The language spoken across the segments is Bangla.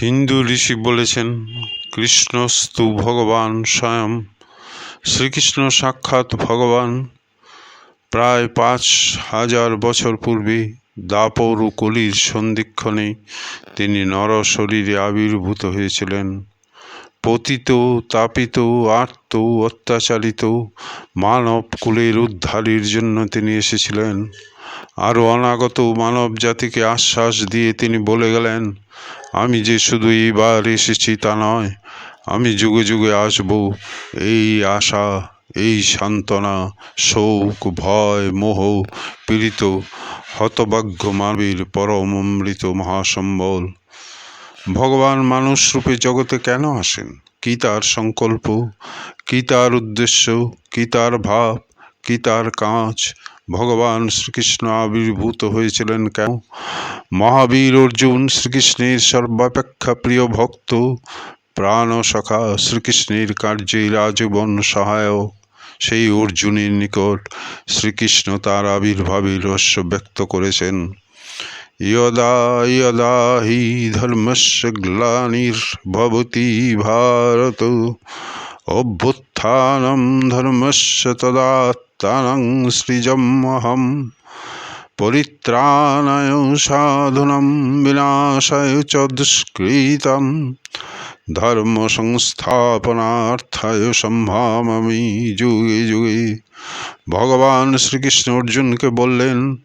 হিন্দু ঋষি বলেছেন, কৃষ্ণস্তু ভগবান স্বয়ং, শ্রীকৃষ্ণ সাক্ষাৎ ভগবান। প্রায় পাঁচ হাজার বছর পূর্বে দাপর ও কলির সন্ধিক্ষণে তিনি নর শরীরে আবির্ভূত হয়েছিলেন। পতিত, তাপিত, আর্ত, অত্যাচারিত, মানব কুলের উদ্ধারের জন্য তিনি এসেছিলেন। আরও অনাগত মানব জাতিকে আশ্বাস দিয়ে তিনি বলে গেলেন, আমি যে শুধু এইবার এসেছি তা নয়, আমি যুগে যুগে আসব। এই আশা, এই সান্ত্বনা, শোক, ভয়, মোহ, পীড়িত, হতভাগ্য মানবীর পরম অমৃত মহাসম্বল। ভগবান মানুষ রূপে জগতে কেন আসেন? কি তার সংকল্প? কি তার উদ্দেশ্য? কি তার ভাব? কি তার কাঁচ ভগবান শ্রীকৃষ্ণ আবির্ভূত হয়েছিলেন কেন? মহাবীর অর্জুন শ্রীকৃষ্ণের সর্বাপেক্ষা প্রিয় ভক্ত। প্রাণ সখা শ্রীকৃষ্ণের কার্যে রাজবন সহায়ক। সেই অর্জুনের নিকট শ্রীকৃষ্ণ তার আবির্ভাবে রহস্য ব্যক্ত করেছেন। ইয়দা ইয়দা হি ধর্মস্য গ্লানির্ভবতি ভারত। অভ্যুত্থানম ধর্মস্য তদাত তনং সৃজমহম পরিত্রাণায় সাধুনম বিনাশায় চ দুষ্কৃতম ধর্ম সংস্থাপনার্থায় সম্ভামী যুগে যুগে। ভগবান শ্রীকৃষ্ণ অর্জুনকে বললেন,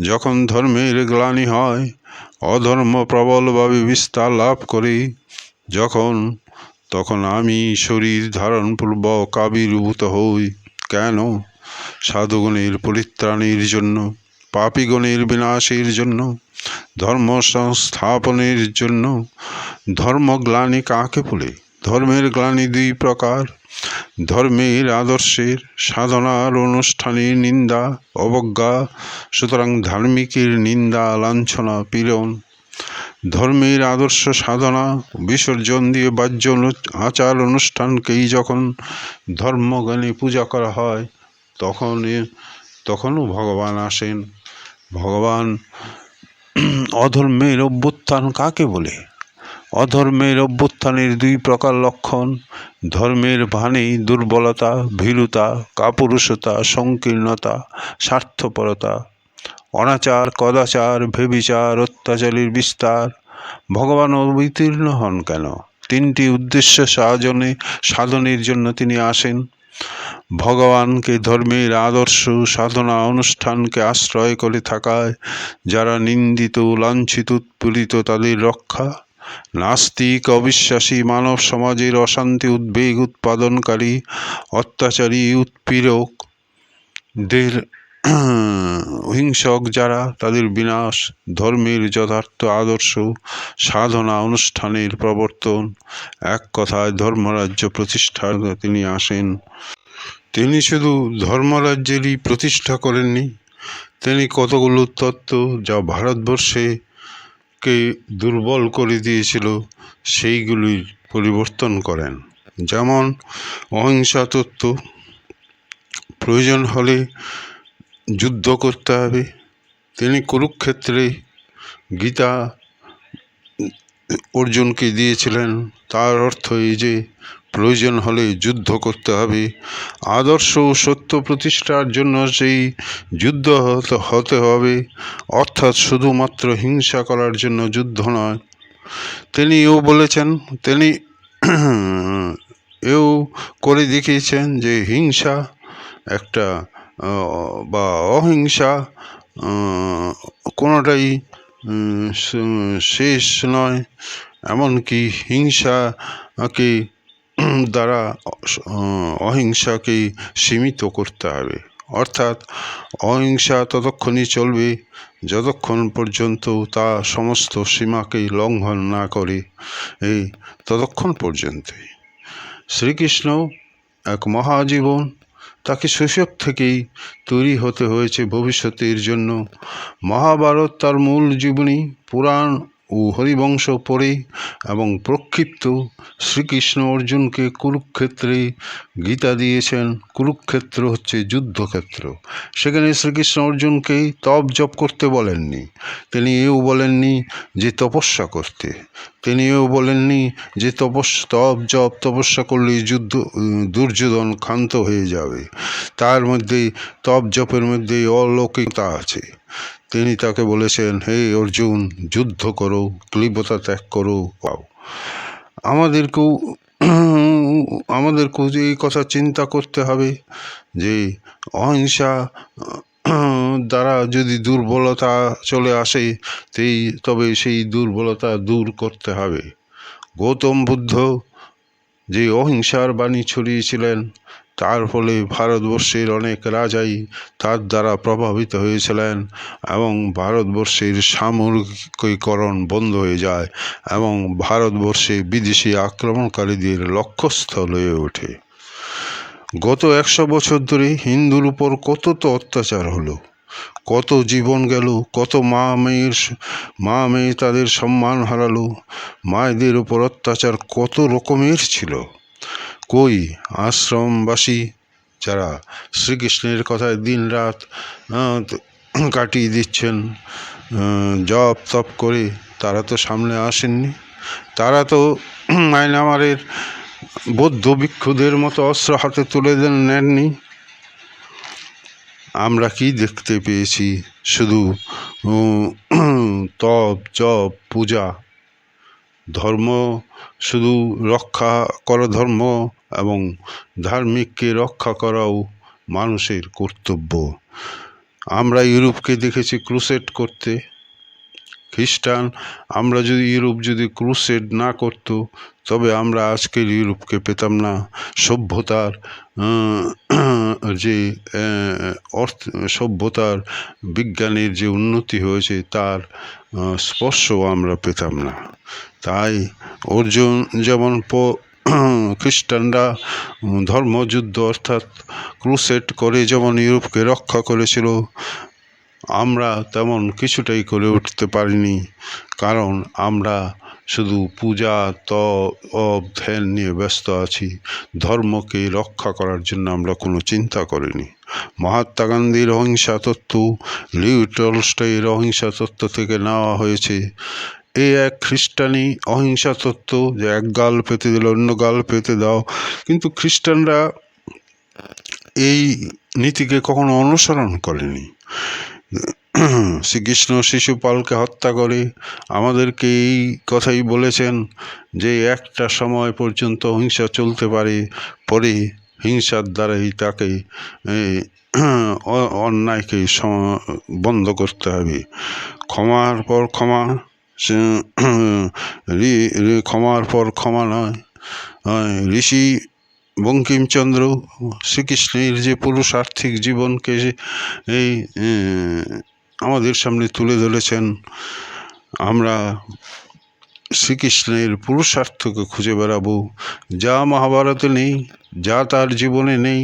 যখন ধর্মের গ্লানি হয়, অধর্ম প্রবলভাবে বিস্তার লাভ করে। যখন, তখন আমি শরীর ধারণপূর্বক আবির্ভূত হই। কেন? সাধুগণের পরিত্রাণের জন্য, পাপিগণের বিনাশের জন্য ধর্ম সংস্থাপনের জন্য, ধর্মগ্লানি কাকে বলে? ধর্মের গ্লানি দুই প্রকার। ধর্মের আদর্শের সাধনার অনুষ্ঠানের নিন্দা, অবজ্ঞা, সুতরাং ধার্মিকের নিন্দা, লাঞ্ছনা, পীড়ন। ধর্মের আদর্শ সাধনা, বিসর্জন দিয়ে বাহ্য আচার অনুষ্ঠানকেই যখন ধর্মজ্ঞানে পূজা করা হয় তখন তখনও ভগবান আসেন। ভগবান অধর্মের অভ্যুত্থান কাকে বলে? অধর্মের অভ্যুত্থানের দুই প্রকার লক্ষণ, ধর্মের ভানেই দুর্বলতা, ভীরুতা, কাপুরুষতা, সংকীর্ণতা, স্বার্থপরতা, অনাচার, কদাচার, ভেবিচার, অত্যাচারের বিস্তার। ভগবান অবতীর্ণ হন কেন? তিনটি উদ্দেশ্য সাধনে, সাধনের জন্য তিনি আসেন। ভগবানকে ধর্মের আদর্শ, সাধনা, অনুষ্ঠানকে আশ্রয় করে থাকায় যারা নিন্দিত, লাঞ্ছিত, উৎপীড়িত তাদের রক্ষা। নাস্তিক, অবিশ্বাসী, মানব সমাজের অশান্তি, উদ্বেগ উৎপাদনকারী, অত্যাচারী উৎপীড়কদের হিংসক যারা, তাদের বিনাশ, ধর্মের যথার্থ আদর্শ, সাধনা অনুষ্ঠানের প্রবর্তন, এক কথায় ধর্মরাজ্য প্রতিষ্ঠার তিনি আসেন। তিনি শুধু ধর্মরাজ্যেরই প্রতিষ্ঠা করেননি, তিনি কতগুলো তত্ত্ব যা ভারতবর্ষে কে দুর্বল করে দিয়েছিল সেইগুলির পরিবর্তন করেন। যেমন অহিংসা তত্ত্ব, প্রয়োজন হলে যুদ্ধ করতে হবে। তিনি কুরুক্ষেত্রে গীতা অর্জুনকে দিয়েছিলেন। তার অর্থ এই যে, প্রয়োজন হলে যুদ্ধ করতে হবে। আদর্শ ও সত্য প্রতিষ্ঠার জন্য সেই যুদ্ধ হতে হবে। অর্থাৎ শুধুমাত্র হিংসা করার জন্য যুদ্ধ নয়। তিনি এও বলেছেন, তিনি এও করে দেখিয়েছেন যে হিংসা একটা বা অহিংসা কোনোটাই শেষ নয়। এমনকি হিংসাকে দ্বারা আহ, অহিংসাকে সীমিত করতে হবে। অর্থাৎ অহিংসা ততক্ষণই চলবে যতক্ষণ পর্যন্ত তা সমস্ত সীমাকেই লঙ্ঘন না করে এই ততক্ষণ পর্যন্তই। শ্রীকৃষ্ণ এক মহাজীবন তাকে শৈশব থেকেই তৈরি হতে হয়েছে ভবিষ্যতের জন্য। মহাভারত তার মূল জীবনী পুরাণ ও হরিবংশ পড়ে এবং প্রক্ষিপ্ত শ্রীকৃষ্ণ অর্জুনকে কুরুক্ষেত্রে গীতা দিয়েছেন। কুরুক্ষেত্র হচ্ছে যুদ্ধক্ষেত্র। সেখানে শ্রীকৃষ্ণ অর্জুনকে তপ জপ করতে বলেননি। তিনি এও বলেননি যে তপস্যা করতে। তিনি এও বলেননি যে তপস, তপ জপ, তপস্যা করলে যুদ্ধ, দুর্যোধন ক্ষান্ত হয়ে যাবে। তার মধ্যে তপ জপের মধ্যে অলৌকিকতা আছে। তিনি তাকে বলেছেন, হে অর্জুন, যুদ্ধ করো ক্লিবতা ত্যাগ করো। পাও আমাদেরকেও আমাদেরকেও যে এই কথা চিন্তা করতে হবে যে, অহিংসা, দ্বারা যদি দুর্বলতা চলে আসে সেই তবে সেই দুর্বলতা দূর করতে হবে। গৌতম বুদ্ধ যে অহিংসার বাণী ছড়িয়েছিলেন তার ফলে ভারতবর্ষের অনেক রাজাই তার দ্বারা প্রভাবিত হয়েছিলেন এবং ভারতবর্ষের সামরিকীকরণ বন্ধ হয়ে যায় এবং ভারতবর্ষে বিদেশি আক্রমণকারীদের লক্ষ্যস্থল হয়ে ওঠে। গত একশো বছর ধরে হিন্দুর উপর কত তো অত্যাচার হলো, কত জীবন গেল, কত মা মেয়ের মা মেয়ে তাদের সম্মান হারালো, মায়েদের উপর অত্যাচার কত রকমের ছিল। কই? আশ্রমবাসী যারা শ্রীকৃষ্ণের কথায় দিন রাত কাটিয়ে দিচ্ছেন জপ তপ করে, তারা তো সামনে আসেননি। তারা তো মায়ানমারের বৌদ্ধ ভিক্ষুদের মতো অস্ত্র হাতে তুলে দেন, নেননি। আমরা কি দেখতে পেয়েছি? শুধু তপ, জপ, পূজা। ধর্ম, শুধু রক্ষা করা ধর্ম এবং ধার্মিককে রক্ষা করাও মানুষের কর্তব্য। আমরা ইউরোপকে দেখেছি ক্রুসেড করতে। খ্রিস্টান আমরা যদি ইউরোপ যদি ক্রুসেড না করত তবে আমরা আজকের ইউরোপকে পেতাম না। সভ্যতার যে অর্থ সভ্যতার বিজ্ঞানের যে উন্নতি হয়েছে তার আহ, স্পর্শও আমরা পেতাম না। তাই অর্জুন যেমন খ্রিস্টানরা ধর্মযুদ্ধ অর্থাৎ ক্রুসেট করে যেমন ইউরোপকে রক্ষা করেছিল, আমরা তেমন কিছুটাই করে উঠতে পারিনি। কারণ আমরা শুধু পূজা, তপ ধ্যান নিয়ে ব্যস্ত আছি। ধর্মকে রক্ষা করার জন্য আমরা কোনো চিন্তা করিনি। মহাত্মা গান্ধীর অহিংসা তত্ত্ব, লিউ অহিংসা তত্ত্ব থেকে নেওয়া হয়েছে। এই এক খ্রিস্টানি অহিংসা তত্ত্ব যে এক গাল পেতে দিলে অন্য গাল পেতে দাও। কিন্তু খ্রিস্টানরা এই নীতিকে কখনো অনুসরণ করেনি। শ্রীকৃষ্ণ শিশুপালকে হত্যা করে আমাদেরকে এই কথাই বলেছেন যে একটা সময় পর্যন্ত হিংসা চলতে পারে, পরে হিংসার দ্বারাই তাকে অন্যায়কে বন্ধ করতে হবে। ক্ষমার পর ক্ষমা ক্ষমার পর ক্ষমা নয়। ঋষি বঙ্কিমচন্দ্র, শ্রীকৃষ্ণের যে পুরুষার্থিক জীবনকে এই আমাদের সামনে তুলে ধরেছেন, আমরা শ্রীকৃষ্ণের পুরুষার্থকে খুঁজে বেড়াবো। যা মহাভারতে নেই, যা তার জীবনে নেই,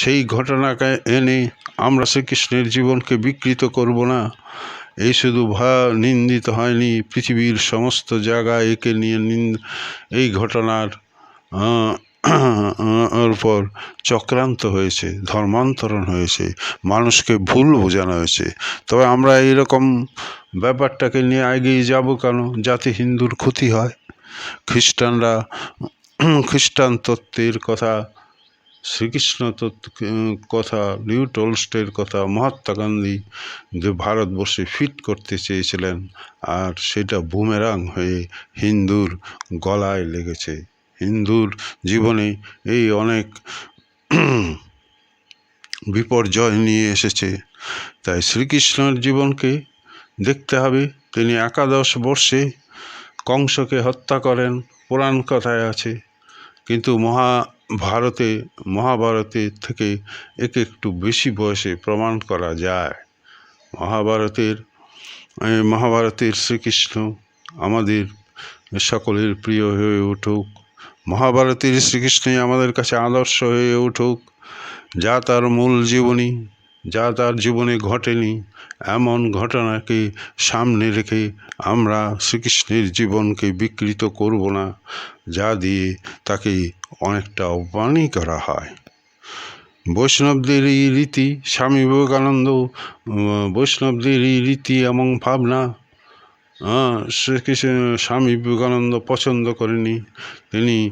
সেই ঘটনাকে এনে আমরা শ্রীকৃষ্ণের জীবনকে বিকৃত করব না। এই শুধু ভা নিন্দিত হয়নি পৃথিবীর সমস্ত জায়গায় একে নিয়ে নিন্দ এই ঘটনার উপর চক্রান্ত হয়েছে, ধর্মান্তরণ হয়েছে, মানুষকে ভুল বোঝানো হয়েছে। তবে আমরা এইরকম ব্যাপারটাকে নিয়ে এগিয়ে যাব কেন? যাতে হিন্দুর ক্ষতি হয়। খ্রিস্টানরা, খ্রিস্টান তত্ত্বের কথা শ্রীকৃষ্ণ তত্ত্ব কথা লিউ টলস্টের কথা, মহাত্মা গান্ধী যে ভারতবর্ষে ফিট করতে চেয়েছিলেন, আর সেটা বুমেরাং হয়ে হিন্দুর গলায় লেগেছে। হিন্দুর জীবনে এই অনেক বিপর্যয় নিয়ে এসেছে। তাই শ্রীকৃষ্ণের জীবনকে দেখতে হবে। তিনি একাদশ বর্ষে কংসকে হত্যা করেন, পুরাণ কথায় আছে। কিন্তু মহাভারতে মহাভারতে থেকে একে একটু বেশি বয়সে প্রমাণ করা যায়। মহাভারতের মহাভারতের শ্রীকৃষ্ণ আমাদের সকলের প্রিয় হয়ে উঠুক। মহাভারতের শ্রীকৃষ্ণই আমাদের কাছে আদর্শ হয়ে উঠুক। যা তার মূল জীবনী, যা তার জীবনে ঘটেনি, এমন ঘটনাকে সামনে রেখে আমরা শ্রীকৃষ্ণের জীবনকে বিকৃত করব না, যা দিয়ে তাকে অনেকটা অপমানই করা হয়। বৈষ্ণবদের এই রীতি, স্বামী বিবেকানন্দ বৈষ্ণবদের এই রীতি এবং ভাবনা শ্রীকৃষ্ণ, স্বামী বিবেকানন্দ পছন্দ করেনি। তিনি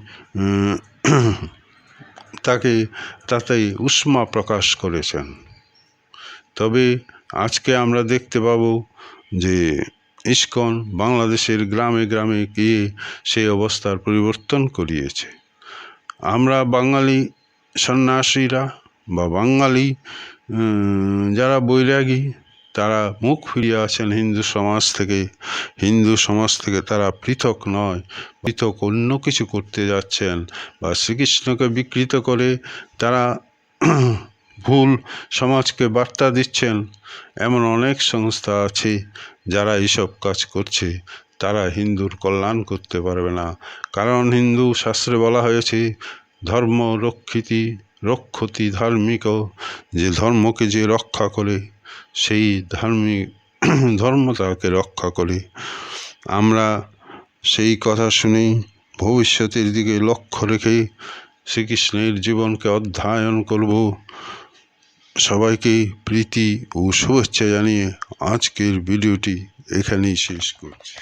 তাকে তাতে উষ্মা প্রকাশ করেছেন। তবে আজকে আমরা দেখতে পাবো যে ইস্কন বাংলাদেশের গ্রামে গ্রামে গিয়ে সেই অবস্থার পরিবর্তন করিয়েছে। আমরা বাঙালি সন্ন্যাসীরা বা বাঙালি যারা বৈরাগী, তারা মুখ ফিরিয়ে আছেন হিন্দু সমাজ থেকে। হিন্দু সমাজ থেকে তারা পৃথক নয়, পৃথক অন্য কিছু করতে যাচ্ছেন বা শ্রীকৃষ্ণকে বিকৃত করে তারা ভুল সমাজকে বার্তা দিচ্ছেন। এমন অনেক সংস্থা আছে যারা এইসব কাজ করছে। তারা হিন্দুর কল্যাণ করতে পারবে না। কারণ হিন্দু শাস্ত্রে বলা হয়েছে, ধর্ম রক্ষিতি, রক্ষতি ধার্মিক, যে ধর্মকে যে রক্ষা করে, সেই ধার্মিক ধর্ম তাকে রক্ষা করে। আমরা সেই কথা শুনেই ভবিষ্যতের দিকে লক্ষ্য রেখে শ্রীকৃষ্ণের জীবনকে অধ্যয়ন করব। সবাইকে প্রীতি ও শুভেচ্ছা জানিয়ে আজকের ভিডিওটি এখানেই শেষ করছি।